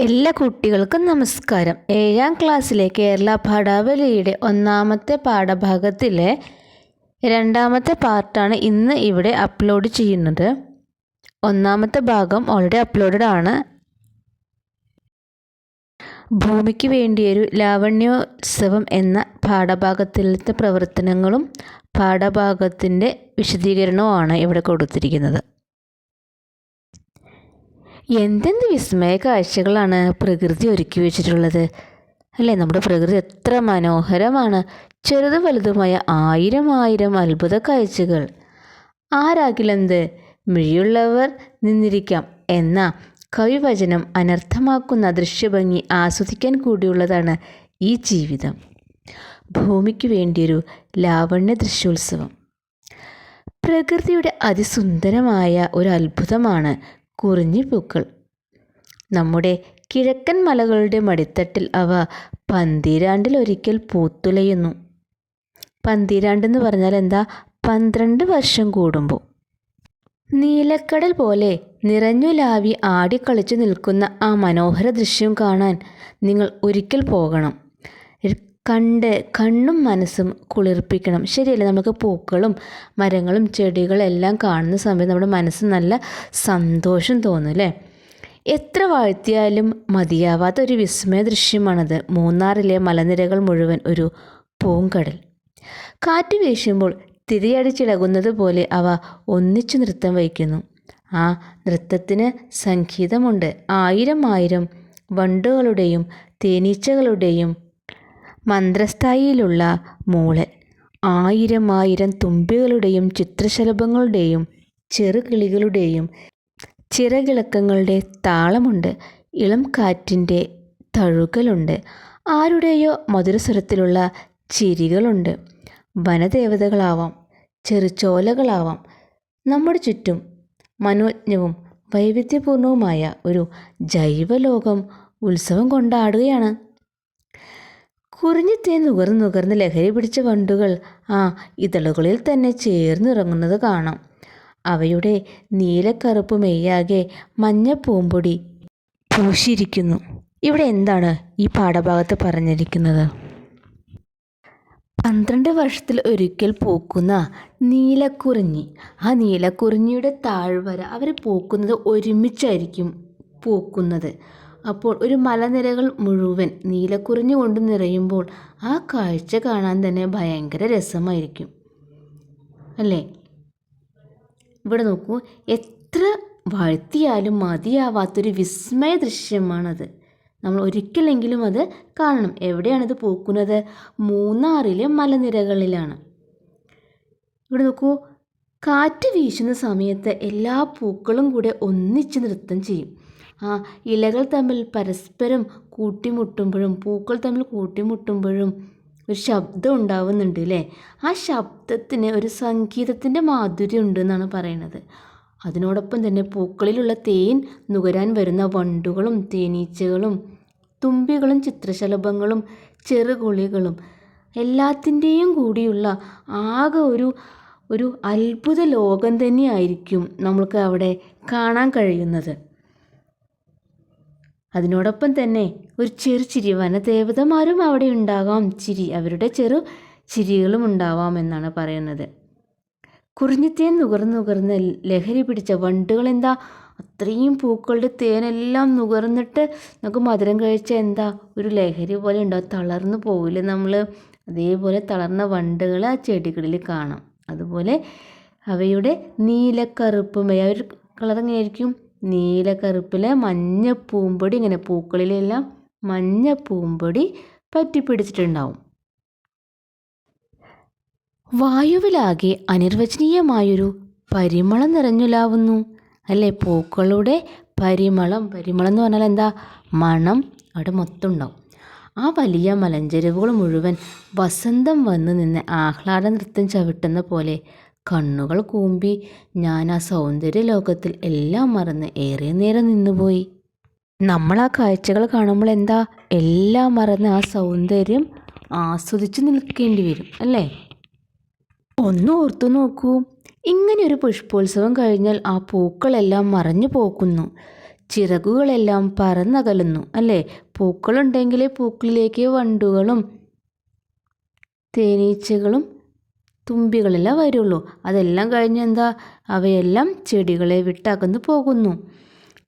എല്ലാ കുട്ടികൾക്കും നമസ്കാരം. ഏഴാം ക്ലാസ്സിലെ കേരള പാഠാവലിയുടെ ഒന്നാമത്തെ പാഠഭാഗത്തിലെ രണ്ടാമത്തെ പാർട്ടാണ് ഇന്ന് ഇവിടെ അപ്ലോഡ് ചെയ്യുന്നത്. ഒന്നാമത്തെ ഭാഗം ഓൾറെഡി അപ്ലോഡഡ് ആണ്. ഭൂമിക്ക് വേണ്ടിയൊരു ലാവണ്യോത്സവം എന്ന പാഠഭാഗത്തിലത്തെ പ്രവർത്തനങ്ങളും പാഠഭാഗത്തിന്റെ വിശദീകരണവുമാണ് ഇവിടെ കൊടുത്തിരിക്കുന്നത്. എന്തെന്ത് വിസ്മയ കാഴ്ചകളാണ് പ്രകൃതി ഒരുക്കി വെച്ചിട്ടുള്ളത്? അല്ലേ? നമ്മുടെ പ്രകൃതി എത്ര മനോഹരമാണ്. ചെറുത് വലുതുമായ ആയിരം ആയിരം അത്ഭുത കാഴ്ചകൾ. ആരാകിലെന്ത്? മിഴിയുള്ളവർ നിന്നിരിക്കാം. എന്ന കവിവചനം അനർത്ഥമാക്കുന്ന ദൃശ്യഭംഗി ആസ്വദിക്കാൻ കൂടിയുള്ളതാണ് ഈ ജീവിതം. ഭൂമിക്ക് വേണ്ടിയൊരു ലാവണ്യ ദൃശ്യോത്സവം. പ്രകൃതിയുടെ അതിസുന്ദരമായ ഒരു അത്ഭുതമാണ് കുറിഞ്ഞിപ്പൂക്കൾ നമ്മുടെ കിഴക്കൻ മലകളുടെ മടിത്തട്ടിൽ അവ പന്തിരാണ്ടിൽ ഒരിക്കൽ പൂത്തുലയുന്നു. പന്തിരാണ്ടെന്ന് പറഞ്ഞാൽ എന്താ? പന്ത്രണ്ട് വർഷം കൂടുമ്പോൾ. നീലക്കടൽ പോലെ നിറഞ്ഞു ലാവി ആടിക്കളിച്ചു നിൽക്കുന്ന ആ മനോഹര ദൃശ്യം കാണാൻ നിങ്ങൾ ഒരിക്കൽ പോകണം. കണ്ട് കണ്ണും മനസ്സും കുളിർപ്പിക്കണം. ശരിയല്ലേ? നമുക്ക് പൂക്കളും മരങ്ങളും ചെടികളും എല്ലാം കാണുന്ന സമയത്ത് നമ്മുടെ മനസ്സ് നല്ല സന്തോഷം തോന്നും അല്ലേ? എത്ര വാഴ്ത്തിയാലും മതിയാവാത്ത ഒരു വിസ്മയ ദൃശ്യമാണത്. മൂന്നാറിലെ മലനിരകൾ മുഴുവൻ ഒരു പൂങ്കടൽ. കാറ്റ് വീശുമ്പോൾ തിരിയടിച്ചിളകുന്നത് പോലെ അവ ഒന്നിച്ചു നൃത്തം വഹിക്കുന്നു. ആ നൃത്തത്തിന് സംഗീതമുണ്ട്. ആയിരം ആയിരം വണ്ടുകളുടെയും തേനീച്ചകളുടെയും മന്ത്രസ്ഥായിയിലുള്ള മൂളൻ ആയിരം ആയിരം തുമ്പികളുടെയും ചിത്രശലഭങ്ങളുടെയും ചെറുകിളികളുടെയും ചിറകിളക്കങ്ങളുടെ താളമുണ്ട്. ഇളം കാറ്റിന്റെ തഴുകലുണ്ട്. ആരുടെയോ മധുരസ്വരത്തിലുള്ള ചിരികളുണ്ട്. വനദേവതകളാവാം ചെറുചോലകളാവാം. നമ്മുടെ ചുറ്റും മനോജ്ഞവും വൈവിധ്യപൂർണവുമായ ഒരു ജൈവലോകം ഉത്സവം കൊണ്ടാടുകയാണ്. കുറിഞ്ഞിത്തേ നുകർന്ന് ലഹരി പിടിച്ച വണ്ടുകൾ. ആ ഇതളുകളിൽ തന്നെ ചേർന്നിറങ്ങുന്നത് കാണാം. അവയുടെ നീലക്കറുപ്പ് മെയ്യാകെ മഞ്ഞ പൂമ്പൊടി പൂശിയിരിക്കുന്നു. ഇവിടെ എന്താണ് ഈ പാഠഭാഗത്ത് പറഞ്ഞിരിക്കുന്നത്? പന്ത്രണ്ട് വർഷത്തിൽ ഒരിക്കൽ പൂക്കുന്ന നീലക്കുറിഞ്ഞി. ആ നീലക്കുറിഞ്ഞിയുടെ താഴ്വര അവർ പൂക്കുന്നത് ഒരുമിച്ചായിരിക്കും പൂക്കുന്നത്. അപ്പോൾ ഒരു മലനിരകൾ മുഴുവൻ നീലക്കുറിഞ്ഞു കൊണ്ട് നിറയുമ്പോൾ ആ കാഴ്ച കാണാൻ തന്നെ ഭയങ്കര രസമായിരിക്കും. അല്ലേ? ഇവിടെ നോക്കൂ എത്ര വാഴ്ത്തിയാലും മതിയാവാത്തൊരു വിസ്മയ ദൃശ്യമാണത്. നമ്മൾ ഒരിക്കലെങ്കിലും അത് കാണണം. എവിടെയാണിത് പൂക്കുന്നത്? മൂന്നാറിലെ മലനിരകളിലാണ്. ഇവിടെ നോക്കൂ കാറ്റ് വീശുന്ന സമയത്ത് എല്ലാ പൂക്കളും കൂടെ ഒന്നിച്ച് നൃത്തം ചെയ്യും. ആ ഇലകൾ തമ്മിൽ പരസ്പരം കൂട്ടിമുട്ടുമ്പോഴും പൂക്കൾ തമ്മിൽ കൂട്ടിമുട്ടുമ്പോഴും ഒരു ശബ്ദം ഉണ്ടാവുന്നുണ്ട് അല്ലേ ആ ശബ്ദത്തിന് ഒരു സംഗീതത്തിന്റെ മാധുര്യം ഉണ്ട് എന്നാണ് പറയുന്നത് അതിനോടൊപ്പം തന്നെ പൂക്കളിലുള്ള തേൻ നുകരാൻ വരുന്ന വണ്ടുകളും തേനീച്ചകളും തുമ്പികളും ചിത്രശലഭങ്ങളും ചെറുകുളികളും എല്ലാത്തിന്റെയും കൂടിയുള്ള ആകെ ഒരു ഒരു അത്ഭുത ലോകം തന്നെയായിരിക്കും നമ്മൾക്ക് അവിടെ കാണാൻ കഴിയുന്നത്. അതിനോടൊപ്പം തന്നെ ഒരു ചെറു ചിരി വനദേവതമാരും അവിടെ ഉണ്ടാകാം. ചിരി അവരുടെ ചെറു ചിരികളും ഉണ്ടാവാം എന്നാണ് പറയുന്നത്. കുറിഞ്ഞിത്തേൻ നുകർന്ന് നുകർന്ന് ലഹരി പിടിച്ച വണ്ടുകൾ എന്താ? അത്രയും പൂക്കളുടെ തേനെല്ലാം നുകർന്നിട്ട് നമുക്ക് മധുരം കഴിച്ച എന്താ? ഒരു ലഹരി പോലെ ഉണ്ടോ? തളർന്നു പോവില്ല നമ്മൾ അതേപോലെ തളർന്ന വണ്ടുകൾ ആ ചെടികളിൽ കാണാം. അതുപോലെ അവയുടെ നീലക്കറുപ്പ് ഒരു കളർ എങ്ങനെയായിരിക്കും നീല കറുപ്പിലെ മഞ്ഞ ഇങ്ങനെ പൂക്കളിലെല്ലാം മഞ്ഞ പൂമ്പൊടി പറ്റിപ്പിടിച്ചിട്ടുണ്ടാവും. വായുവിലാകെ അനിർവചനീയമായൊരു പരിമളം നിറഞ്ഞുലാവുന്നു അല്ലേ? പൂക്കളുടെ പരിമളം. പരിമളം എന്ന് പറഞ്ഞാൽ എന്താ? മണം. അവിടെ മൊത്തം ഉണ്ടാവും ആ വലിയ മലഞ്ചെരുവുകൾ മുഴുവൻ വസന്തം വന്ന് നിന്ന് ആഹ്ലാദ നൃത്തം ചവിട്ടുന്ന പോലെ കണ്ണുകൾ കൂമ്പി ഞാൻ ആ സൗന്ദര്യ ലോകത്തിൽ എല്ലാം മറന്ന് ഏറെ നേരം നിന്നുപോയി. നമ്മൾ ആ കാഴ്ചകൾ കാണുമ്പോൾ എന്താ? എല്ലാം മറന്ന് ആ സൗന്ദര്യം ആസ്വദിച്ച് നിൽക്കേണ്ടി വരും അല്ലേ? ഒന്ന് ഓർത്തു നോക്കൂ. ഇങ്ങനെ ഒരു പുഷ്പോത്സവം കഴിഞ്ഞാൽ ആ പൂക്കളെല്ലാം മറഞ്ഞു പോക്കുന്നു ചിറകുകളെല്ലാം പറന്നകലുന്നു അല്ലേ? പൂക്കളുണ്ടെങ്കിലേ പൂക്കളിലേക്ക് വണ്ടുകളും തേനീച്ചകളും തുമ്പികളെല്ലാം വരുള്ളൂ. അതെല്ലാം കഴിഞ്ഞ് എന്താ? അവയെല്ലാം ചെടികളെ വിട്ടാക്കുന്നു പോകുന്നു.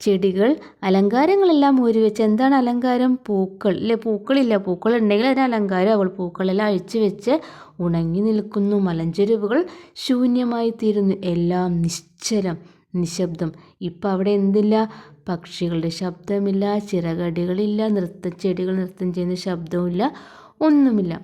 ചെടികൾ അലങ്കാരങ്ങളെല്ലാം ഊരി വെച്ച് എന്താണ് അലങ്കാരം? പൂക്കൾ. ഇല്ലേ പൂക്കളില്ല. പൂക്കൾ ഉണ്ടെങ്കിൽ അതിന് അലങ്കാരം അവൾ പൂക്കളെല്ലാം അഴിച്ചു വെച്ച് ഉണങ്ങി നിൽക്കുന്നു. മലഞ്ചെരുവുകൾ ശൂന്യമായി തീരുന്നു. എല്ലാം നിശ്ചലം നിശബ്ദം. ഇപ്പം അവിടെ എന്തില്ല? പക്ഷികളുടെ ശബ്ദമില്ല ചിറകടികളില്ല നൃത്തം ചെടികൾ നൃത്തം ചെയ്യുന്ന ശബ്ദവുമില്ല ഒന്നുമില്ല.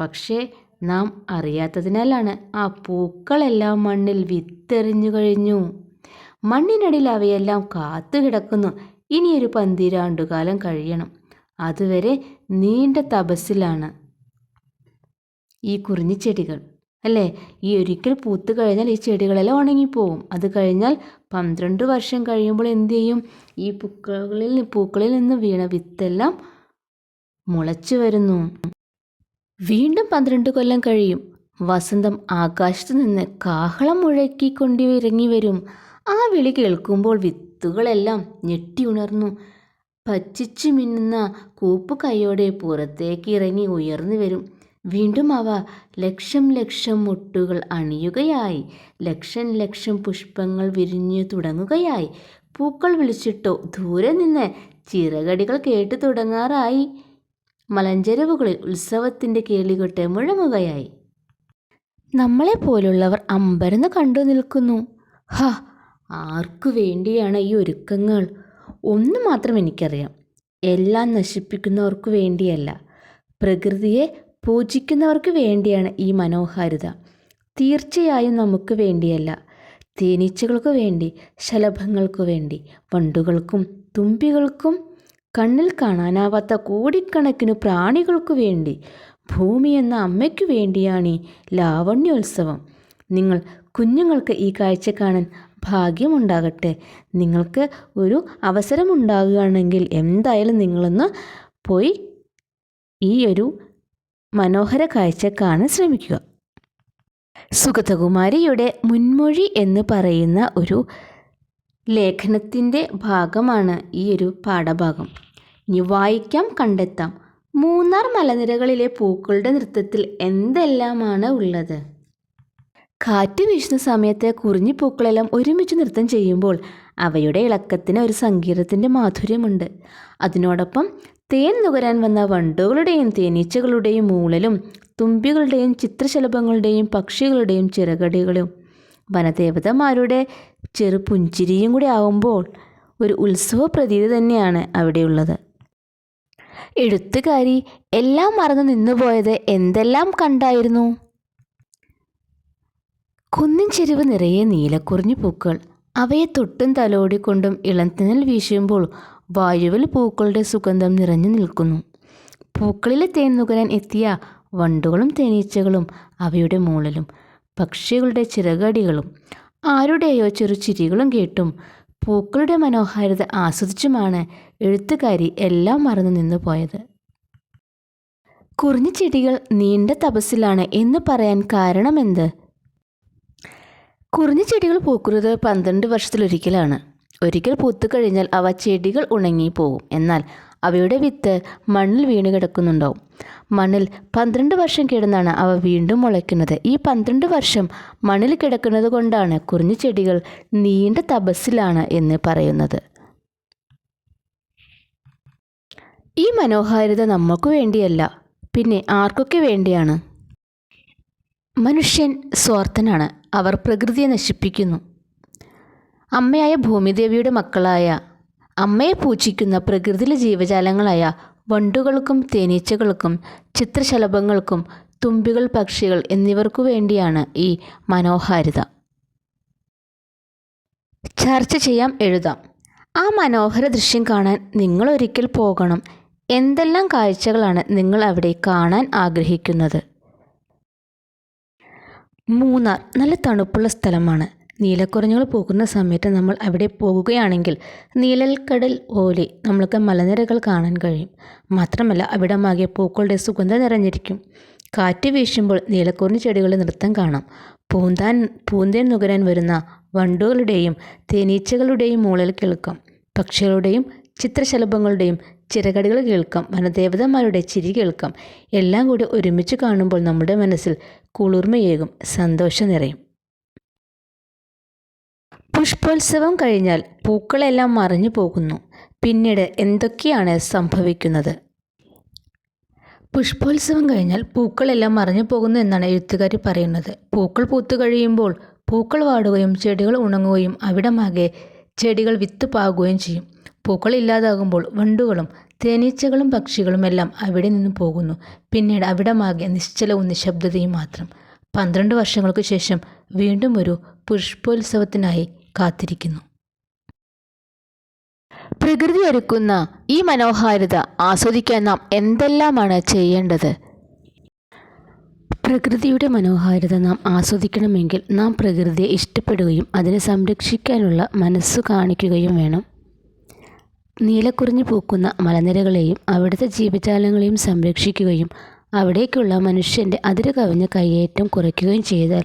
പക്ഷേ നാം അറിയാത്തതിനാലാണ് ആ പൂക്കളെല്ലാം മണ്ണിൽ വിത്തെറിഞ്ഞു കഴിഞ്ഞു. മണ്ണിനടിയിൽ അവയെല്ലാം കാത്തു കിടക്കുന്നു ഇനിയൊരു പന്തിരാണ്ടുകാലം കഴിയണം. അതുവരെ നീണ്ട തപസ്സിലാണ്. ഈ കുറിഞ്ഞിച്ചെടികൾ അല്ലേ? ഈ ഒരിക്കൽ പൂത്ത് കഴിഞ്ഞാൽ ഈ ചെടികളെല്ലാം ഉണങ്ങിപ്പോവും. അത് കഴിഞ്ഞാൽ പന്ത്രണ്ട് വർഷം കഴിയുമ്പോൾ എന്തു ചെയ്യും? ഈ പൂക്കളിൽ പൂക്കളിൽ നിന്ന് വീണ വിത്തെല്ലാം മുളച്ചു വരുന്നു. വീണ്ടും പന്ത്രണ്ട് കൊല്ലം കഴിയും. വസന്തം ആകാശത്ത് നിന്ന് കാഹളം മുഴക്കിക്കൊണ്ട് ഇറങ്ങി വരും. ആ വിളി കേൾക്കുമ്പോൾ വിത്തുകളെല്ലാം ഞെട്ടി ഉണർന്നു. പച്ചിച്ചു മിന്നുന്ന കൂപ്പ് കൈയോടെ പുറത്തേക്ക് ഇറങ്ങി ഉയർന്നു വരും. വീണ്ടും അവ ലക്ഷം ലക്ഷം മുട്ടുകൾ അണിയുകയായി. ലക്ഷം ലക്ഷം പുഷ്പങ്ങൾ വിരിഞ്ഞു തുടങ്ങുകയായി. പൂക്കൾ വിളിച്ചിട്ടോ ദൂരെ നിന്ന് ചിറകടികൾ കേട്ടു തുടങ്ങാറായി. മലഞ്ചെരുവുകളിൽ ഉത്സവത്തിന്റെ കേളികൊട്ട് മുഴങ്ങുകയായി. നമ്മളെപ്പോലുള്ളവർ അമ്പരന്ന് കണ്ടു നിൽക്കുന്നു. ഹ ആർക്കു വേണ്ടിയാണ് ഈ ഒരുക്കങ്ങൾ? ഒന്ന് മാത്രം എനിക്കറിയാം. എല്ലാം നശിപ്പിക്കുന്നവർക്ക് വേണ്ടിയല്ല. പ്രകൃതിയെ പൂജിക്കുന്നവർക്ക് വേണ്ടിയാണ് ഈ മനോഹാരിത. തീർച്ചയായും നമുക്ക് വേണ്ടിയല്ല. തേനീച്ചകൾക്ക് വേണ്ടി ശലഭങ്ങൾക്ക് വേണ്ടി വണ്ടുകൾക്കും തുമ്പികൾക്കും കണ്ണിൽ കാണാനാവാത്ത കോടിക്കണക്കിനു പ്രാണികൾക്കു വേണ്ടി ഭൂമി എന്ന അമ്മയ്ക്കു വേണ്ടിയാണ് ഈ ലാവണ്യോത്സവം. നിങ്ങൾ കുഞ്ഞുങ്ങൾക്ക് ഈ കാഴ്ച കാണാൻ ഭാഗ്യമുണ്ടാകട്ടെ. നിങ്ങൾക്ക് ഒരു അവസരമുണ്ടാകുകയാണെങ്കിൽ എന്തായാലും നിങ്ങളൊന്ന് പോയി ഈ ഒരു മനോഹര കാഴ്ച കാണാൻ ശ്രമിക്കുക. സുഗതകുമാരിയുടെ മുൻമൊഴി എന്ന് പറയുന്ന ഒരു ലേഖനത്തിന്റെ ഭാഗമാണ് ഈ ഒരു പാഠഭാഗം. ഇനി വായിക്കാം കണ്ടെത്താം. മൂന്നാർ മലനിരകളിലെ പൂക്കളുടെ നൃത്തത്തിൽ എന്തെല്ലാമാണ് ഉള്ളത്? കാറ്റ് വീശുന്ന സമയത്ത് കുറിഞ്ഞി പൂക്കളെല്ലാം ഒരുമിച്ച് നൃത്തം ചെയ്യുമ്പോൾ അവയുടെ ഇളക്കത്തിന് ഒരു സംഗീതത്തിന്റെ മാധുര്യമുണ്ട്. അതിനോടൊപ്പം തേൻ നുകരാൻ വന്ന വണ്ടുകളുടെയും തേനീച്ചകളുടെയും മൂളലും തുമ്പികളുടെയും ചിത്രശലഭങ്ങളുടെയും പക്ഷികളുടെയും ചിറകടികളും വനദേവതമാരുടെ ചെറുപുഞ്ചിരിയും കൂടി ആവുമ്പോൾ ഒരു ഉത്സവ പ്രതീതി തന്നെയാണ് അവിടെയുള്ളത്. എഴുത്തുകാരി എല്ലാം മറന്നു നിന്നുപോയത് എന്തെല്ലാം കണ്ടായിരുന്നു? കുന്നിൻ ചെരുവ് നിറയെ നീലക്കുറിഞ്ഞു പൂക്കൾ. അവയെ തൊട്ടും തലോടിക്കൊണ്ടും ഇളംതിന്നൽ വീശുമ്പോൾ വായുവിൽ പൂക്കളുടെ സുഗന്ധം നിറഞ്ഞു നിൽക്കുന്നു. പൂക്കളിലെ തേൻ നുകരാൻ എത്തിയ വണ്ടുകളും തേനീച്ചകളും അവയുടെ മൂളലും പക്ഷികളുടെ ചിറകടികളും ആരുടെയോ ചെറുചിരികളും കേട്ടും പൂക്കളുടെ മനോഹാരിത ആസ്വദിച്ചുമാണ് എഴുത്തുകാരി എല്ലാം മറന്നു നിന്നു പോയത് കുറിഞ്ഞു ചെടികൾ നീണ്ട തപസ്സിലാണ് എന്ന് പറയാൻ കാരണമെന്ത്? കുറിഞ്ഞു ചെടികൾ പൂക്കുന്നത് പന്ത്രണ്ട് വർഷത്തിലൊരിക്കലാണ്. ഒരിക്കൽ പൂത്തു കഴിഞ്ഞാൽ അവ ചെടികൾ ഉണങ്ങി പോകും എന്നാൽ അവയുടെ വിത്ത് മണ്ണിൽ വീണ് കിടക്കുന്നുണ്ടാവും. മണ്ണിൽ പന്ത്രണ്ട് വർഷം കിടന്നാണ് അവ വീണ്ടും മുളയ്ക്കുന്നത്. ഈ പന്ത്രണ്ട് വർഷം മണ്ണിൽ കിടക്കുന്നത് കൊണ്ടാണ് കുറിഞ്ഞു ചെടികൾ നീണ്ട തപസ്സിലാണ് എന്ന് പറയുന്നത്. ഈ മനോഹാരിത നമുക്ക് വേണ്ടിയല്ല പിന്നെ ആർക്കൊക്കെ വേണ്ടിയാണ്? മനുഷ്യൻ സ്വാർത്ഥനാണ്. അവർ പ്രകൃതിയെ നശിപ്പിക്കുന്നു. അമ്മയായ ഭൂമിദേവിയുടെ മക്കളായ അമ്മയെ പൂജിക്കുന്ന പ്രകൃതിയിലെ ജീവജാലങ്ങളായ വണ്ടുകൾക്കും തേനീച്ചകൾക്കും ചിത്രശലഭങ്ങൾക്കും തുമ്പികൾ പക്ഷികൾ എന്നിവർക്കു വേണ്ടിയാണ് ഈ മനോഹാരിത. ചർച്ച ചെയ്യാം എഴുതാം. ആ മനോഹര ദൃശ്യം കാണാൻ നിങ്ങൾ ഒരിക്കൽ പോകണം. എന്തെല്ലാം കാഴ്ചകളാണ് നിങ്ങൾ അവിടെ കാണാൻ ആഗ്രഹിക്കുന്നത്? മൂന്നാർ നല്ല തണുപ്പുള്ള സ്ഥലമാണ്. നീലക്കുറഞ്ഞുകൾ പോകുന്ന സമയത്ത് നമ്മൾ അവിടെ പോകുകയാണെങ്കിൽ നീലൽക്കടൽ പോലെ നമ്മൾക്ക് മലനിരകൾ കാണാൻ കഴിയും. മാത്രമല്ല അവിടെ അവിടമാകെ പൂക്കളുടെ സുഗന്ധം നിറഞ്ഞിരിക്കും. കാറ്റ് വീശുമ്പോൾ നീലക്കുറിഞ്ഞി ചെടികളുടെ നൃത്തം കാണാം. പൂന്താൻ പൂന്തേൻ നുകരാൻ വരുന്ന വണ്ടുകളുടെയും തേനീച്ചകളുടെയും മൂളൽ കേൾക്കാം. പക്ഷികളുടെയും ചിത്രശലഭങ്ങളുടെയും ചിറകടികൾ കേൾക്കാം. വനദേവതമാരുടെ ചിരി കേൾക്കാം. എല്ലാം കൂടി ഒരുമിച്ച് കാണുമ്പോൾ നമ്മുടെ മനസ്സിൽ കുളിർമയേകും സന്തോഷം നിറയും. പുഷ്പോത്സവം കഴിഞ്ഞാൽ പൂക്കളെല്ലാം മറഞ്ഞു പോകുന്നു. പിന്നീട് എന്തൊക്കെയാണ് സംഭവിക്കുന്നത്? പുഷ്പോത്സവം കഴിഞ്ഞാൽ പൂക്കളെല്ലാം മറഞ്ഞു പോകുന്നു എന്നാണ് എഴുത്തുകാരി പറയുന്നത്. പൂക്കൾ പൂത്തു കഴിയുമ്പോൾ പൂക്കൾ വാടുകയും ചെടികൾ ഉണങ്ങുകയും അവിടമാകെ ചെടികൾ വിത്ത് പാകുകയും ചെയ്യും. പൂക്കൾ ഇല്ലാതാകുമ്പോൾ വണ്ടുകളും തേനീച്ചകളും പക്ഷികളും എല്ലാം അവിടെ നിന്ന് പോകുന്നു. പിന്നീട് അവിടമാകെ നിശ്ചലവും നിശബ്ദതയും മാത്രം. പന്ത്രണ്ട് വർഷങ്ങൾക്ക് ശേഷം വീണ്ടും ഒരു പുഷ്പോത്സവത്തിനായി കാത്തിരിക്കുന്നു. പ്രകൃതി ഒരുക്കുന്ന ഈ മനോഹാരിത ആസ്വദിക്കാൻ നാം എന്തെല്ലാമാണ് ചെയ്യേണ്ടത്? പ്രകൃതിയുടെ മനോഹാരിത നാം ആസ്വദിക്കണമെങ്കിൽ നാം പ്രകൃതിയെ ഇഷ്ടപ്പെടുകയും അതിനെ സംരക്ഷിക്കാനുള്ള മനസ്സ് കാണിക്കുകയും വേണം. നീലക്കുറിഞ്ഞു പൂക്കുന്ന മലനിരകളെയും അവിടുത്തെ ജീവജാലങ്ങളെയും സംരക്ഷിക്കുകയും അവിടേക്കുള്ള മനുഷ്യന്റെ അതിര് കവിഞ്ഞ കയ്യേറ്റം കുറയ്ക്കുകയും ചെയ്താൽ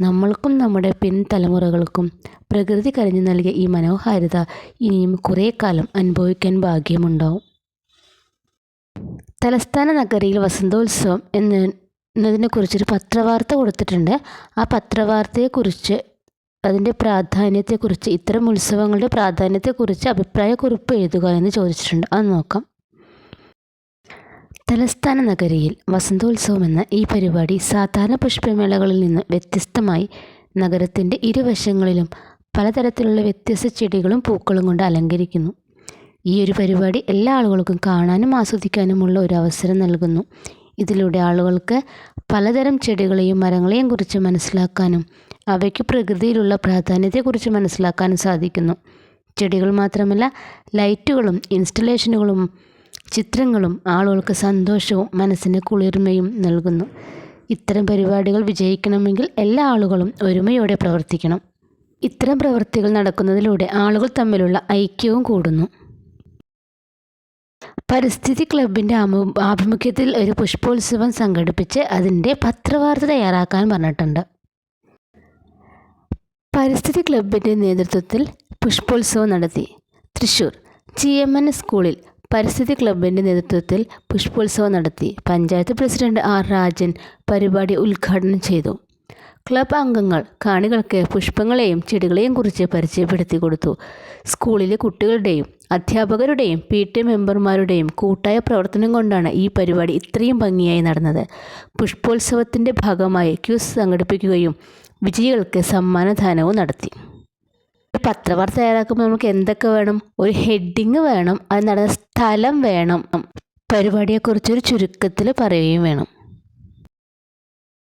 നമ്മൾക്കും നമ്മുടെ പിൻതലമുറകൾക്കും പ്രകൃതി കരഞ്ഞു നൽകിയ ഈ മനോഹാരിത ഇനിയും കുറേ കാലം അനുഭവിക്കാൻ ഭാഗ്യമുണ്ടാവും. തലസ്ഥാന നഗരിയിൽ വസന്തോത്സവം എന്ന് എന്നതിനെക്കുറിച്ചൊരു പത്രവാർത്ത കൊടുത്തിട്ടുണ്ട്. ആ പത്രവാർത്തയെക്കുറിച്ച് അതിന്റെ പ്രാധാന്യത്തെക്കുറിച്ച് ഇത്തരം ഉത്സവങ്ങളുടെ പ്രാധാന്യത്തെക്കുറിച്ച് അഭിപ്രായക്കുറിപ്പ് എഴുതുക എന്ന് ചോദിച്ചിട്ടുണ്ട്. അത് നോക്കാം. തലസ്ഥാന നഗരിയിൽ വസന്തോത്സവം എന്ന ഈ പരിപാടി സാധാരണ പുഷ്പമേളകളിൽ നിന്ന് വ്യത്യസ്തമായി നഗരത്തിന്റെ ഇരുവശങ്ങളിലും പലതരത്തിലുള്ള വ്യത്യസ്ത ചെടികളും പൂക്കളും കൊണ്ട് അലങ്കരിക്കുന്നു. ഈ ഒരു പരിപാടി എല്ലാ ആളുകൾക്കും കാണാനും ആസ്വദിക്കാനുമുള്ള ഒരു അവസരം നൽകുന്നു. ഇതിലൂടെ ആളുകൾക്ക് പലതരം ചെടികളെയും മരങ്ങളെയും കുറിച്ച് മനസ്സിലാക്കാനും അവയ്ക്ക് പ്രകൃതിയിലുള്ള പ്രാധാന്യത്തെക്കുറിച്ച് മനസ്സിലാക്കാനും സാധിക്കുന്നു. ചെടികൾ മാത്രമല്ല ലൈറ്റുകളും ഇൻസ്റ്റലേഷനുകളും ചിത്രങ്ങളും ആളുകൾക്ക് സന്തോഷവും മനസ്സിന് കുളിർമയും നൽകുന്നു. ഇത്തരം പരിപാടികൾ വിജയിക്കണമെങ്കിൽ എല്ലാ ആളുകളും ഒരുമയോടെ പ്രവർത്തിക്കണം. ഇത്തരം പ്രവൃത്തികൾ നടക്കുന്നതിലൂടെ ആളുകൾ തമ്മിലുള്ള ഐക്യവും കൂടുന്നു. പരിസ്ഥിതി ക്ലബിന്റെ ആഭിമുഖ്യത്തിൽ ഒരു പുഷ്പോത്സവം സംഘടിപ്പിച്ച് അതിന്റെ പത്രവാർത്ത തയ്യാറാക്കാൻ പറഞ്ഞിട്ടുണ്ട്. പരിസ്ഥിതി ക്ലബിന്റെ നേതൃത്വത്തിൽ പുഷ്പോത്സവം നടത്തി. തൃശ്ശൂർ ജി എം എൻ സ്കൂളിൽ പരിസ്ഥിതി ക്ലബിന്റെ നേതൃത്വത്തിൽ പുഷ്പോത്സവം നടത്തി. പഞ്ചായത്ത് പ്രസിഡന്റ് ആർ രാജൻ പരിപാടി ഉദ്ഘാടനം ചെയ്തു. ക്ലബ് അംഗങ്ങൾ കാണികൾക്ക് പുഷ്പങ്ങളെയും ചെടികളെയും കുറിച്ച് പരിചയപ്പെടുത്തി കൊടുത്തു. സ്കൂളിലെ കുട്ടികളുടെയും അധ്യാപകരുടെയും പി ടി മെമ്പർമാരുടെയും കൂട്ടായ പ്രവർത്തനം കൊണ്ടാണ് ഈ പരിപാടി ഇത്രയും ഭംഗിയായി നടന്നത്. പുഷ്പോത്സവത്തിന്റെ ഭാഗമായി ക്യൂസ് സംഘടിപ്പിക്കുകയും വിജയികൾക്ക് സമ്മാനദാനവും നടത്തി. ഒരു പത്രവാർത്ത തയ്യാറാക്കുമ്പോൾ നമുക്ക് എന്തൊക്കെ വേണം? ഒരു ഹെഡിങ് വേണം. അത് നടന്ന സ്ഥലം വേണം. പരിപാടിയെക്കുറിച്ചൊരു ചുരുക്കത്തിൽ പറയുകയും വേണം.